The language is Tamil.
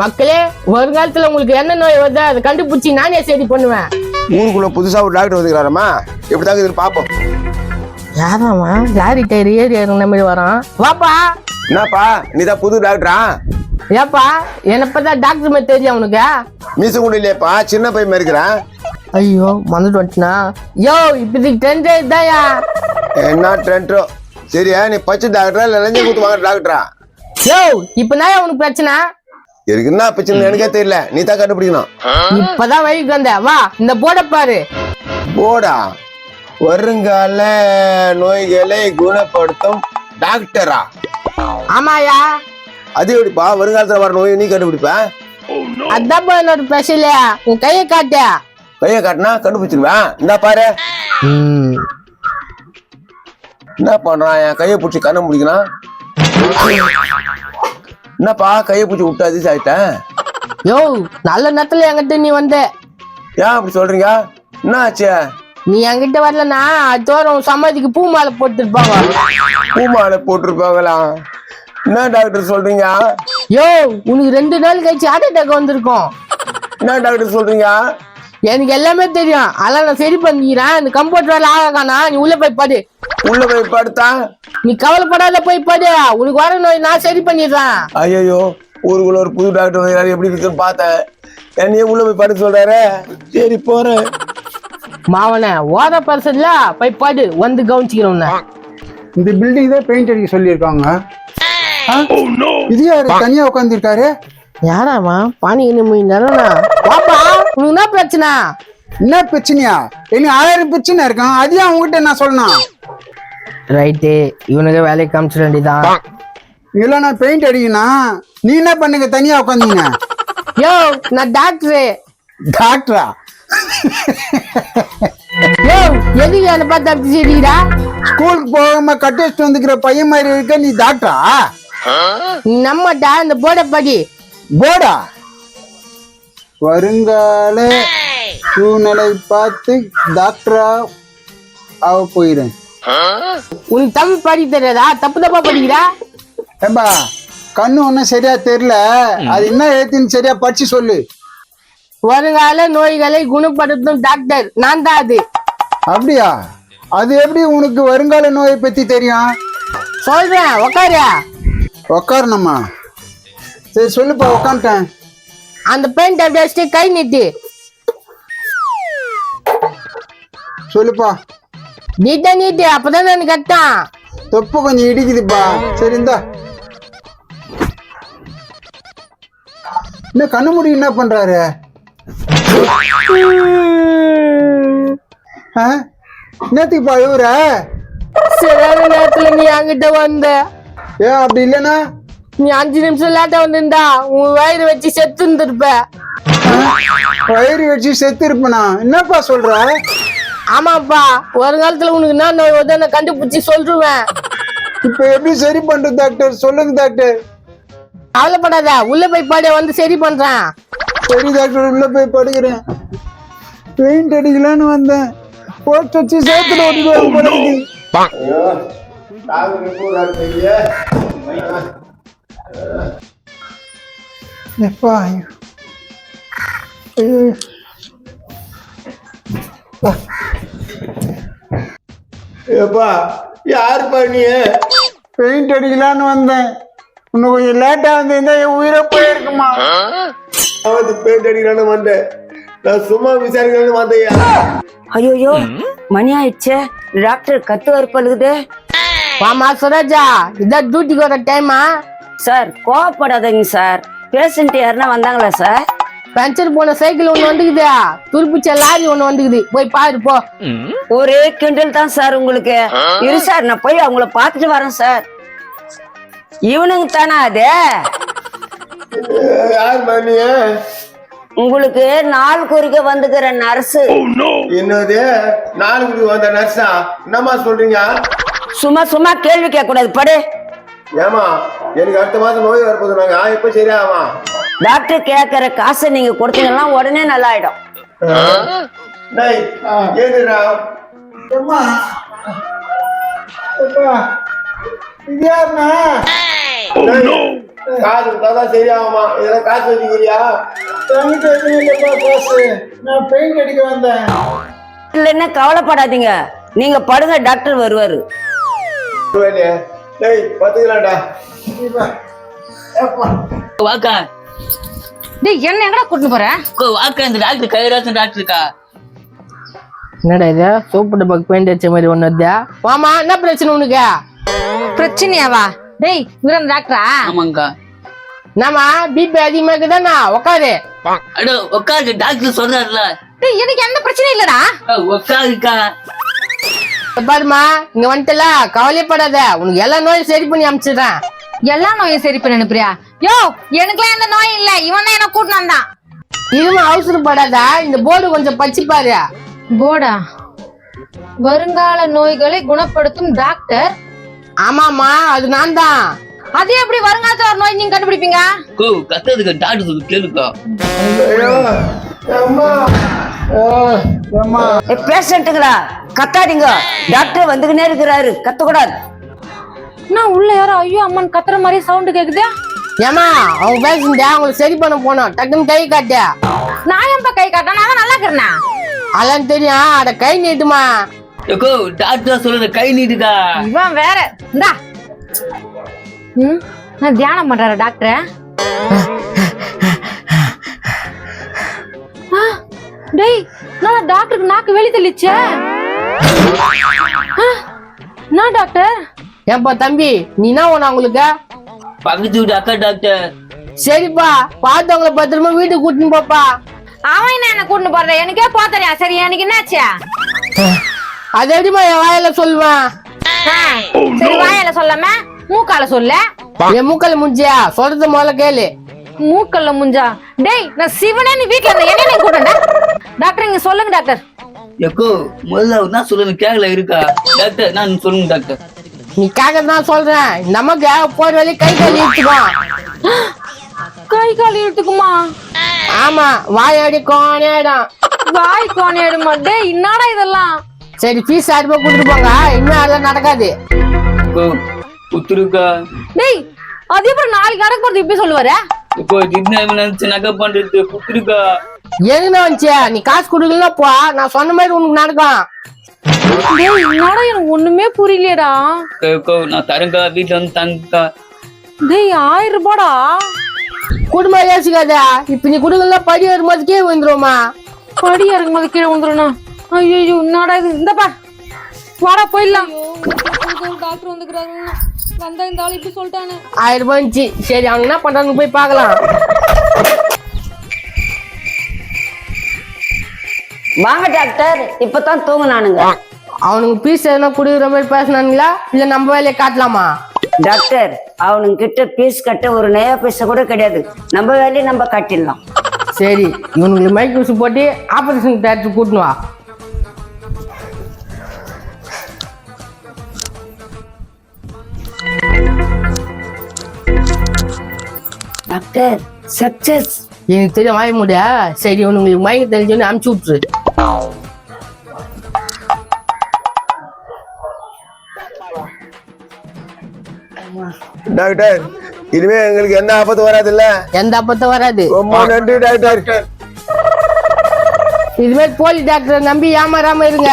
மக்களே வருங்காலத்துல உங்களுக்கு என்ன நோய் வருதோ அதை கண்டுபிடிச்சி நானே சரி பண்ணுவேன். ஊருக்குள்ள புதுசா ஒரு டாக்டர் வந்துக்கிறாரம்மா எப்படி தாங்க இதுன்னு பார்ப்போம் யாராமா லாரி டயர் ஏறி இறங்கின மாதிரி வரான்? வாப்பா. என்னப்பா நீ தான் புது டாக்டரா ஏப்பா என்னப்பதான் டாக்டர் மாதிரி தெரியும் உனக்கு? மீச கூட இல்லையப்பா சின்ன பையன் மாதிரி இருக்கிறேன். ஐயோ மறந்துட்டு வந்துட்டுனா? யோ இப்போதைக்கு ட்ரெண்ட் தாயா என்ன ட்ரெண்டோ சரியா நீ பச்சை டாக்டரா இல்லை லஞ்சம் கொடுத்து வாங்குற டாக்டரா யோ இப்பதான் உனக்கு பிரச்சனை? எனக்கு என்ன பிரச்சனை எனக்கே தெரியல. நீ தான் கண்டுபிடிக்கணும். இப்பதான் வழிக்கு வந்த. வா இந்த போர்டை பாரு. போடா வருங்கால நோய்களை குணப்படுத்தும் டாக்டரா? ஆமாயா. அது எப்படிப்பா? வருங்காலத்துல வர நோய் நீ கண்டுபிடிப்ப? அதான் என்னோட ஸ்பெஷல் உன் கையை காட்டு. கையை காட்டினா கண்டுபிடிச்சிருவேன் இந்த பாரு. என்ன பண்றான் என் கையை பிடிச்சி கண்ணை முடிக்கிறான் என்னப்பா கையை பிடிச்சி விட்டு அதிசயம் ஆயிட்டேன். யோ நல்ல நேரத்துல என்கிட்ட நீ வந்த. ஏன் அப்படி சொல்றீங்க? என்ன ஆச்சு? நீ என்கிட்ட வரலனா தோறும் சமாதிக்கு பூ மாலை போட்டுருப்பாங்க பூமாலை போட்டிருப்பாங்களா என்ன டாக்டர் சொல்றீங்க? யோ உனக்கு ரெண்டு நாள் கழிச்சு ஹார்ட் அட்டாக் வந்திருக்கும். என்ன டாக்டர் சொல்றீங்க? எனக்கு எல்லாமே தெரியும். அதெல்லாம் நான் சரி பண்ணிக்கிறேன். இந்த கம்ப்யூட்டர் வேலை ஆகானா நீ உள்ள போய் பாடு உள்ள போய் படுத்தா? நீ கவலைப்படாத போய் பாடு. உனக்கு வர நோய் நான் சரி பண்ணிடுறேன். ஐயோ ஊருக்குள்ள ஒரு புது டாக்டர் வந்தாரு எப்படி இருக்குன்னு பார்த்தேன். என்னையே உள்ள போய் படுத்து சொல்றாரு. சரி போறேன். மாவன ஓத பரிசல்ல போய் பாடு. வந்து கவனிச்சுக்கிறேன் உன்னை. இந்த பில்டிங் தான் பெயிண்ட் அடிக்க சொல்லியிருக்காங்க. ஆ? இது யாரு? தனியா உட்காந்துருக்காரு யாராமா பானி என்ன பாப்பா உனக்கு என்ன பிரச்சனை? என்ன பிரச்சனையா? என்ன ஆயிரம் பிரச்சனை இருக்கான் அதையும் அவங்ககிட்ட நான் சொல்லணும். ரைட்டு இவனுக்கு வேலைக்கு காமிச்சிட வேண்டியதான் இல்ல நான் பெயிண்ட் அடிக்கணும் நீ என்ன பண்ணுங்க? தனியா உட்காந்தீங்க யோ நான் டாக்டரு டாக்டரா யோ எதுக்கு என்ன பார்த்து அப்படி சரிடா ஸ்கூலுக்கு போகாம கட்டு வச்சுட்டு வந்துக்கிற பையன் மாதிரி இருக்க நீ டாக்டரா நம்மட்டா இந்த போர்டை படி. போடா வருங்கால சூழ்நிலை பார்த்து டாக்டரா ஆக போயிடுறேன் உனக்கு தமிழ் படி தெரியாதா? தப்பு தப்பா படிக்கிறா? ஏம்பா கண்ணு ஒன்றும் சரியா தெரியல. அது என்ன எழுத்துன்னு சரியா படிச்சு சொல்லு. வருங்கால நோய்களை குணப்படுத்தும் டாக்டர் நான் தான் அது. அப்படியா? அது எப்படி உனக்கு வருங்கால நோயை பத்தி தெரியும்? சொல்றேன் உக்காரு. உக்காரணுமா? சரி சொல்லுப்பா உக்காந்துட்டேன். அந்த பெயிண்ட் அப்படி வச்சுட்டு கை நீட்டு. சொல்லுப்பா. நீட்டா நீட்டு. அப்பதான் எனக்கு கட்டான் தொப்பு கொஞ்சம் இடிக்குதுப்பா. சரி இந்தா. என்ன கண்ணு முடி என்ன பண்றாரு? என்னத்துக்குப்பா இவர? சரியான நேரத்துல நீ என்கிட்ட வந்த. ஏன் அப்படி இல்லைன்னா? நீ அஞ்சு நிமிஷம் லேட்டா வந்திருந்தா உன் வயிறு வச்சு செத்து இருந்திருப்ப வயிறு வச்சு செத்து இருப்பனா என்னப்பா சொல்ற? ஆமாப்பா வருங்காலத்துல உனக்கு என்ன நோய் வருதோ நான் கண்டுபிடிச்சு சொல்லிடுவேன் இப்ப எப்படி சரி பண்றது டாக்டர் சொல்லுங்க டாக்டர் கவலைப்படாத உள்ள போய் பாடு வந்து சரி பண்றேன். சரி டாக்டர் உள்ள போய் படுக்கிறேன். பெயிண்ட் அடிக்கலான்னு வந்தேன். போஸ்ட் வச்சு சேர்த்துல ஓட்டிடுவாங்க. எப்பா ஐயோ. ஐயோ. ஏப்பா யாருப்பா நீ? பெயிண்ட் அடிக்கலான்னு வந்தேன். இன்னும் கொஞ்சம் லேட்டா வந்திருந்தா என் உயிரை போயிருக்குமா? அவத்து பெயிண்ட் அடிக்கலான்னு வந்தேன். நான் சும்மா விசாரிக்கலான்னு வந்தையா ஐயோயோ மணி ஆயிடுச்சே. டாக்டர் கத்துவார் பழுகுது. வாமா சுராஜா இதான் டியூட்டிக்கு வர டைமா சார் கோவப்படாதீங்க சார் பேஷண்ட் யாருன்னா வந்தாங்களா சார் பஞ்சர் போன சைக்கிள் ஒண்ணு வந்துக்குதா. துருப்பிச்ச லாரி ஒண்ணு வந்துக்குது. போய் பாரு போ. ஒரே கிண்டல் தான் சார் உங்களுக்கு. இரு சார் நான் போய் அவங்கள பார்த்துட்டு வரேன் சார். இவனுங்க தானே அது? யாருப்பா நீ உங்களுக்கு நாள் குறிக்க வந்துக்கிற நர்ஸு. என்னது? நாளைக்கு வந்த நர்ஸா? என்னம்மா சொல்றீங்க? சும்மா சும்மா கேள்வி கேட்க கூடாது படு. ஏமா எனக்கு அடுத்த மாசம் நோய் வரப்போகுது. நாங்க எப்ப சரியாமா டாக்டர் கேட்கற காசை நீங்க கொடுத்தீங்கன்னா உடனே நல்லா ஆயிடும் டேய் ஏதுடா அம்மா. அப்பா. இது யாருண்ணா? காசு கொடுத்தாதான் சரியாகுமா? இதெல்லாம் காசு வச்சுக்கிறியா? என்கிட்ட எதுவும் இல்லப்பா காசு. நான் பெயிண்ட் அடிக்க வந்தேன். இல்லைன்னா கவலைப்படாதீங்க. நீங்க படுங்க டாக்டர் வருவாரு. பத்துக்கலாம்டா. வாக்கா. டேய் என்ன எங்கடா கூட்டிட்டு போற? கோ, வாக்கா இந்த டாக்டர் கைராசன் டாக்டருக்கா என்னடா இது? சோப்பு டப்பாக்கு பெயிண்ட் அடிச்ச மாதிரி ஒண்ணு வருதா வாமா என்ன பிரச்சனை உனக்கு? பிரச்சனையாவா? டேய் இவரன் டாக்டரா? ஆமாங்கக்கா என்னம்மா பிபி அதிகமா இருக்குதானா உக்காரு. அடோ உட்காரு டாக்டர் சொல்றாருல. டேய் எனக்கு எந்த பிரச்சனையும் இல்லடா. உட்காருக்கா இங்க பாருமா இங்க வந்துட்டல கவலைப்படாத உனக்கு எல்லா நோயும் சரி பண்ணி அமிச்சிடுறேன். எல்லா நோயும் சரி பண்ண அனுப்புறியா? யோ எனக்குலாம் எந்த நோயும் இல்ல. இவன் தான் என்ன கூட்டிட்டு வந்தான். இருமா அவசரப்படாத இந்த போர்டு கொஞ்சம் பச்சு பாரு. போடா வருங்கால நோய்களை குணப்படுத்தும் டாக்டர். ஆமாமா அது நான் தான் அது எப்படி வருங்காலத்துல ஒரு நோய் நீங்க கண்டுபிடிப்பீங்க? கோ கத்துறதுக்கு டாக்டர் சொல்லு கேளுக்கா. பேஷண்ட்டுங்களா கத்தாதீங்க. டாக்டர் வந்துக்கினே இருக்கிறாரு. கத்தக்கூடாது. நான் உள்ள யாரோ ஐயோ அம்மன் கத்துற மாதிரி சவுண்ட் கேக்குது? ஏமா அவங்க பேசுண்டா அவங்களை சரி பண்ண போனோம் டக்குன்னு கை காட்டு? நான் ஏன்பா கை காட்டேன் நான் நல்லா இருக்கிறேன்? அதெல்லாம் தெரியும். அட கை நீட்டுமா? கோ டாக்டர் சொல்றது கை நீட்டுக்கா இவன் வேற. இந்தா. ம்? நான் தியானம் பண்றாரு டாக்டர்? டேய் நான் டாக்டருக்கு நாக்கு வெளி தெளிச்சே நான் டாக்டர்? ஏன்பா தம்பி நீ என்ன ஒண்ணு அவங்களுக்கு? பக்கத்து வீட்டு அக்கா டாக்டர். சரிப்பா பார்த்தவங்கள பத்திரமா வீட்டுக்கு கூட்டின்னு போப்பா. அவன் என்ன என்ன கூட்டிட்டு போறத? எனக்கே போத்தறியா சரி எனக்கு என்னாச்சு? அது எப்படிமா என் வாயில சொல்லுவேன்? சரி வாயால சொல்லாம மூக்கால சொல்ல. என் மூக்கல முடிஞ்சியா சொல்றது முதல்ல கேளு. மூக்கல்ல முஞ்சா? டேய் நான் சிவனே நீ வீட்ல இருந்த என்ன நீ கூட்டண்டா டாக்டர் இங்க சொல்லுங்க டாக்டர். எக்கோ முதல்ல என்ன சொல்லுங்க கேக்கல இருக்கா? டாக்டர் நான் சொல்லுங்க டாக்டர். நீ கேட்க தான் சொல்றேன் நமக்கு போற வழி கை கால் இழுத்துக்கும் கை கால் இழுத்துக்குமா ஆமா வாயாடி கோணியாயிடும் வாய் கோணியாடுமா டேய் என்னடா இதெல்லாம் சரி ஆயிரம் ரூபாய் கொடுத்துட்டு போங்க இன்னும் அதெல்லாம் நடக்காது கோ புத்துருக்கா டேய் அது எப்படி நாளைக்கு நடக்க போறது இப்படி சொல்லுவாரு இப்போ திடீர்னு நினைச்சு நகை பண்றது புத்துருக்கா எதுனா வந்துச்சு நீ காசு கொடுக்கலன்னா போ நான் சொன்ன மாதிரி உனக்கு நடக்கும் என்னடா எனக்கு ஒண்ணுமே புரியலையடா. கோ நான் தரேங்க்கா வீட்டுல வந்து தங்கக்கா டேய் ஆயிரம் ரூபாடா. குடும்பம் யோசிக்காத. இப்ப நீ கொடுக்கலன்னா படி வரும்போது கீழே வந்துருவோமா படி இறங்கும்போது கீழே வந்துடணும் ஐயோ என்னடா இது? இந்தப்பா வாடா போயிடலாம். டாக்டர் வந்துக்கிறாரு வந்தா இந்த ஆள் இப்படி சொல்லிட்டானே. ஆயிரம் ரூபாய் இருந்துச்சு. சரி அவங்க என்ன பண்றாங்க போய் பார்க்கலாம். வாங்க டாக்டர் இப்பதான் தூங்குனானுங்க. அவனுக்கு பீஸ் எதனா கொடுக்குற மாதிரி பேசினானுங்களா? இல்ல நம்ம வேலையை காட்டலாமா? டாக்டர் அவனுங்க கிட்ட பீஸ் கட்ட ஒரு நயா பைசா கூட கிடையாது. நம்ம வேலையை நம்ம கட்டிடலாம். சரி இவனுக்கு மைக் ஊசி போட்டு ஆபரேஷன் தேட்டர் கூட்டணும் வா. டாக்டர் சக்சஸ் எனக்கு தெரியும் வாய முடியா சரி இவனுங்களுக்கு மயக்க தெரிஞ்சோன்னு அமுச்சு விட்டுரு. டாக்டர் இனிமே எங்களுக்கு எந்த ஆபத்து வராதுல்ல? எந்த அப்பத்தும் வராது. ரொம்ப நன்றி டாக்டர். இதுமாதிரி போலி டாக்டரை நம்பி ஏமாறாம இருங்க.